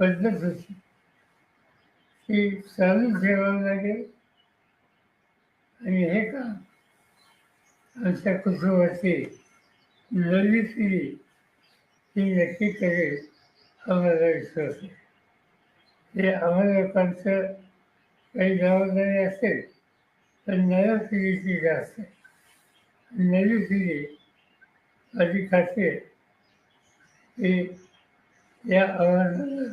पद्धत होती ती चालू ठेवावं लागेल. आणि हे काम आमच्या कुटुंबाची नवी पिढी ही नक्की करेल आम्हाला विश्वास आहे. हे आम्हाला लोकांचं काही जबाबदारी असेल तर नव्या पिढीची जास्त आहे. नवी पिढी अधिक असेल हे या आव्हानाला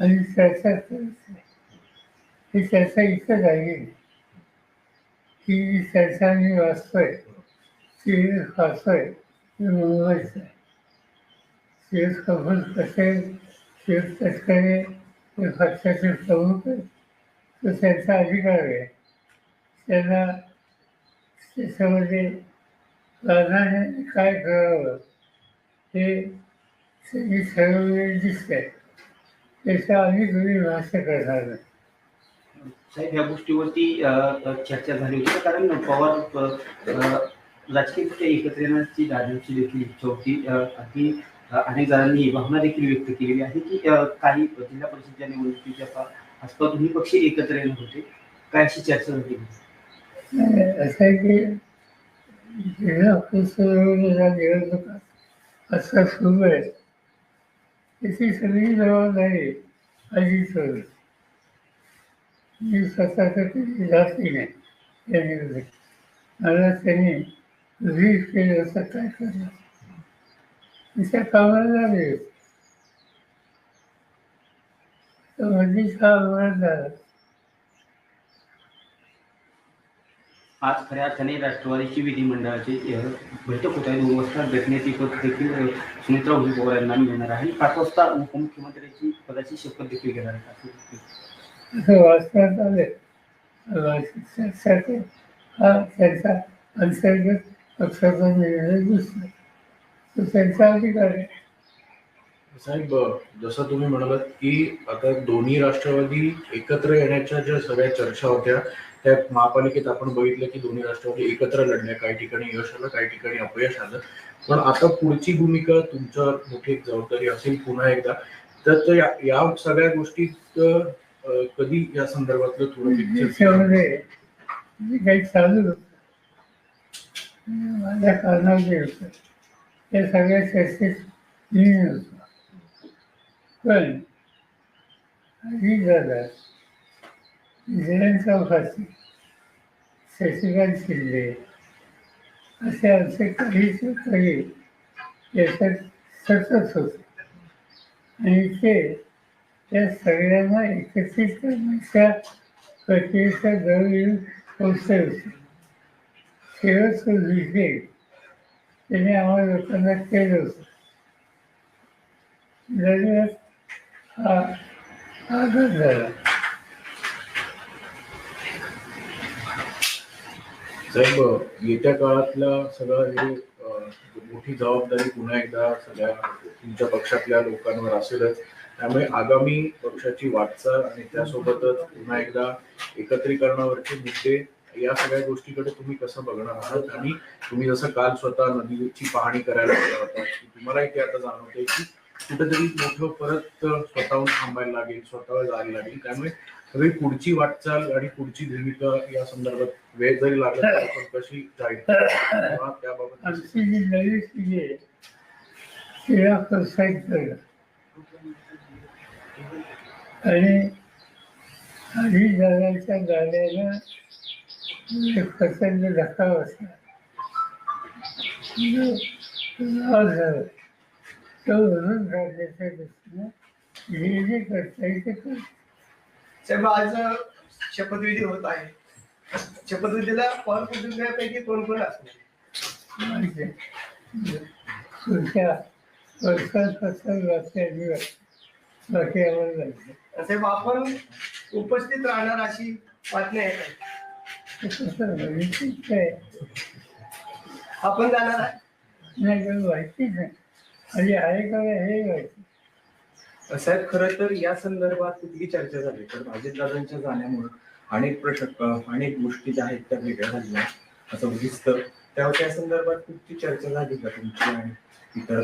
आणि त्याचा करायची ही चर्चा इथं झाली ही जी चर्चा मी वाचतोय. ती वाचतोय ते मुंबईच आहे. शिव कपूर पटेल शिव तटकरे हे पक्षाचे प्रमुख आहेत. तो त्यांचा अधिकार आहे. त्यांना त्याच्यामध्ये प्राधान्याने काय करावं हे त्यांनी ठरवलेले दिसते. त्याच्या आम्ही तुम्ही भाष्य करणार. नाही साहेब या गोष्टीवरती चर्चा झाली होती कारण पवार राजकीयदृष्ट्या एकत्र येण्याची दादांची देखील इच्छा होती. अगदी अनेक जणांनी ही भावना देखील व्यक्त केलेली आहे की काही जिल्हा परिषदच्या निवडणुकीच्या आसपास दोन्ही पक्ष एकत्र येणार होते. काय अशी चर्चा झाली? असं आहे की जिल्हा परिषदेच्या निवडणुका आता सुरू आहेत त्याची सगळी जबाबदारी अजित मी स्वतःसाठी जाती नाही. या मला त्यांनी वीज केलं असं काय करणार तिच्या कामाला लागले. तर म्हणजे मधीचा आम्हाला झाला. आज खऱ्या अर्थाने राष्ट्रवादीची विधिमंडळाची बैठक होत आहे. दोन वाजता भेटण्याची पद देखील सुमित्रा उभी पवार यांना मिळणार आहे. पाच वाजता उपमुख्यमंत्र्यांची पदाची शपथ देखील घेणार आहे. हा त्यांचा अंतर्गत पक्षाचा निर्णय दिसला तो त्यांचा अधिकार आहे साहेब जसं तुम्ही म्हणालात की आता दोन्ही राष्ट्रवादी एकत्र येण्याच्या ज्या सगळ्या चर्चा होत्या त्या महापालिकेत आपण बघितलं की दोन्ही राष्ट्रवादी एकत्र लढल्या काही ठिकाणी यश आलं काही ठिकाणी अपयश आलं. पण आता पुढची भूमिका तुमच्यावर मोठी एक जबाबदारी असेल पुन्हा एकदा. तर या या सगळ्या गोष्टीत अं, कधी या संदर्भातलं थोडं picture- त्याच्यामध्ये जे काही चालू माझ्या कारणात जे होतं. त्या सगळ्या चर्चेत मी होतो. पण जयंत चौकाची शशिकांत शिंदे असे आमचे काही काही याच्यात सतत होते. आणि ते त्या सगळ्यांना एकत्रित करण्याच्या प्रक्रियेचा जवळ येऊन पोचले होते. शेवटचं विषय त्याने आम्हाला लोकांना केलं होतं. हा आघात झाला. साहेब येत्या काळातला सगळं हे मोठी जबाबदारी पुन्हा एकदा सगळ्या तुमच्या पक्षातल्या लोकांवर असेलच. त्यामुळे आगामी पक्षाची वाटचाल आणि त्यासोबतच पुन्हा एकदा एकत्रीकरणावरचे मुद्दे या सगळ्या गोष्टीकडे तुम्ही कसं बघणार आहात? आणि तुम्ही जसं काल स्वतः नदीची पाहणी करायला होता तुम्हालाही ते आता जाणवतंय की कुठेतरी मोठं परत स्वतःहून थांबायला लागेल स्वतःवर जायला लागेल. त्यामुळे सगळी पुढची वाटचाल आणि पुढची भूमिका या संदर्भात वेळ जरी लागला पण कशी जाईल त्याबाबत आमची जी नवी पिढी आहे तिला प्रोत्साहित करणं आणि आधी जगाच्या गाण्याला एक प्रचंड धक्का बसला. जो तो भरून काढण्याच्या दृष्टीनं जे जे करता येईल ते साहेब आज शपथविधी होत आहे. शपथविधीला पवार कुटुंबियापैकी कोण कोण असणार? माहिती पुढच्या वर्षापासून वाचल्या दिवस बाकी साहेब आपण उपस्थित राहणार अशी बातमी आहे. का? कसं व्हायचं काय आपण जाणार आहे. नाही नाही. आणि आहे का हे व्हायचं साहेब खरं तर या संदर्भात कुठली चर्चा झाली? तर अजितदादांच्या जाण्यामुळे अनेक प्रश्न अनेक गोष्टी ज्या आहेत त्या वेगळ्या झाल्या असं दिसतं त्या त्या संदर्भात कुठची चर्चा झाली का तुमची आणि इतर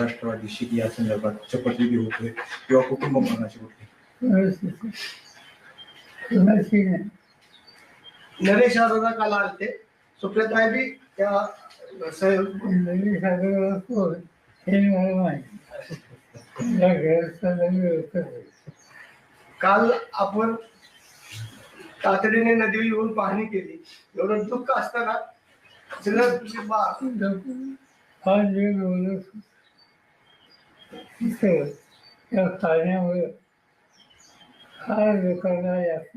राष्ट्रवादीशी या संदर्भात शपथविधी होते किंवा कुटुंब मनाची कुठली? नरेश अरोरा काल आलते. सुप्रियाताई बी त्या कोण? हे मला माहिती या घराचा काल आपण तातडीने नदीवर येऊन पाहणी केली. एवढं दुःख असताना सगळं बा- हा जे बोलत लोकांना यात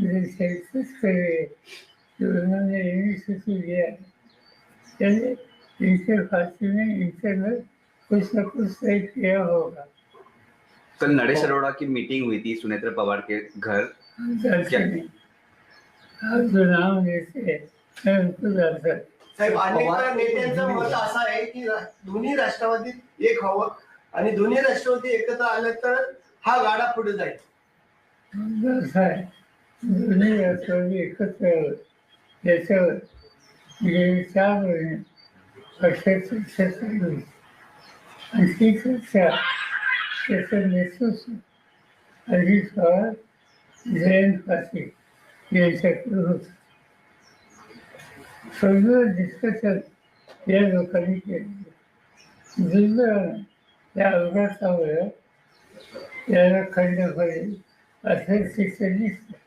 है कुछ न कुछ किया होगा कल नरेश अरोड़ा की मीटिंग हुई थी सुनेत्रा पवार के घर। जो नाम। साहेब अनेक नेत्यांचं मत असं आहे की दोन्ही राष्ट्रवादीत एक व्हावं आणि दोन्ही राष्ट्रवादी एकत्र आलं तर हा गाडा पुढे जाईल. दोन्ही राष्ट्रवादी एकत्र याच्यावर गेली चार महिने पक्षाची चर्चा चालू होती. आणि ती चर्चा त्याचं नेतृत्व अजित पवार जयंत पाटील यांच्याकडे सगळं डिस्कशन या लोकांनी केलं दुर्दैवानं या अपघातामुळे याला खंड पडेल असं शिक्षण दिसतं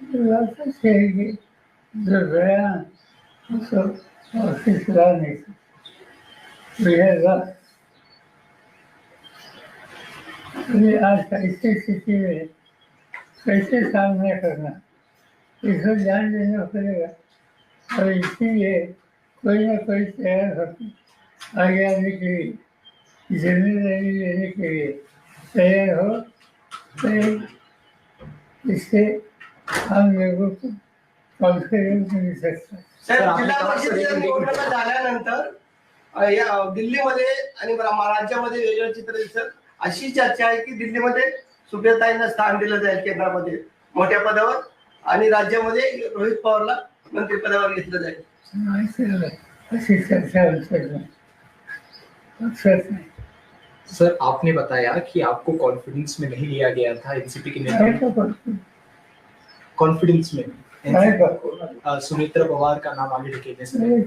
वाचलं जो गया उसको ऑफिस लाने बिहार अभी आज ऐसी स्थिति में कैसे सामना करना इसको ध्यान देना पड़ेगा और इसीलिए कोई ना कोई तैयार होकर आगे आने के लिए जिम्मेदारी लेने के लिए तैयार हो तो इससे साहेब जिल्हा परिषदेच्या निवडणुका झाल्यानंतर अ, या दिल्लीमध्ये आणि रा- राज्यामध्ये वेगळं चित्र दिसत अशी चर्चा आहे की दिल्लीमध्ये सुप्रियाताईंना स्थान दिलं जाईल केंद्रामध्ये मोठ्या पदावर आणि राज्यामध्ये रोहित पवारला मंत्रिपदावर घेतलं जाईल. माहिती आहे अशी चर्चा होत नाही सर आपने बताया कि आपको कॉन्फिडेंस में नहीं लिया गया था एनसीपी के नेता कॉन्फिडेंस में। सुमित्रा पवार का नाम आगे ढकेलने से अरे,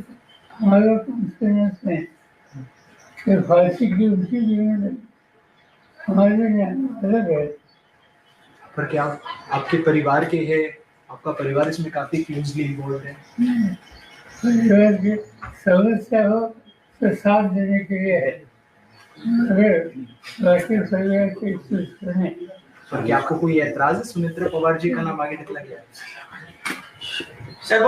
हमारा कॉन्फिडेंस नहीं कि फांसी की उनकी जिम्मेदारी हमारे यहाँ अलग है। पर क्या आपके परिवार के हैं? आपका परिवार इसमें काफी क्लोजली इन्वॉल्व है। परिवार की समस्या हो तो साथ देने के लिए है। अगर बाकी परिवार के कुछ क्या आपको कोई ऐतराज है सुमित्रा पवार जी का नाम आगे निकला गया साहेब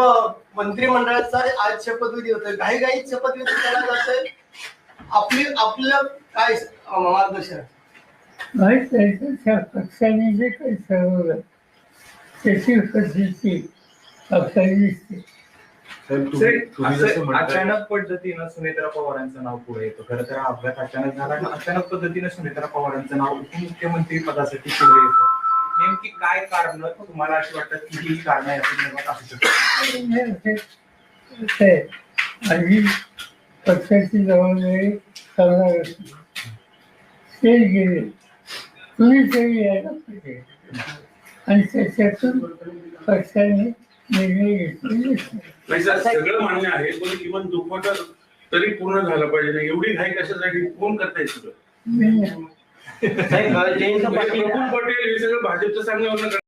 मंत्रिमंडळाचा आज शपथविधी होतोय. घाई घाईत शपथविधी केला जातोय. आपली आपलं काय मार्गदर्शन? पक्षाने जे काही ठरवलं त्याची आपल्याला दिसते. अचानक पद्धतीनं सुनेत्रा पवारांचं नाव पुढे येतं. खरं तर हा अपघात अचानक झाला आणि अचानक पद्धतीनं सुनेत्रा पवारांचं नाव उपमुख्यमंत्री पदासाठी पुढे येतं. नेमकी काय कारण तुम्हाला अशी वाटतात की ही कारण या संदर्भात असू शकतात? पक्षाची जबाबदारी करणार असते. ते गेले. तुम्ही तरी यायला पाहिजे. आणि त्याच्यातून पक्षाने नाही. नाही सर सगळं मान्य आहे पण किमान दुखवटा तरी पूर्ण झालं पाहिजे ना एवढी घाई कशासाठी कोण करताय सगळं. साहेब जयंत म्हणजे पाटील पटेल हे सगळं भाजपचं सांगण्यावर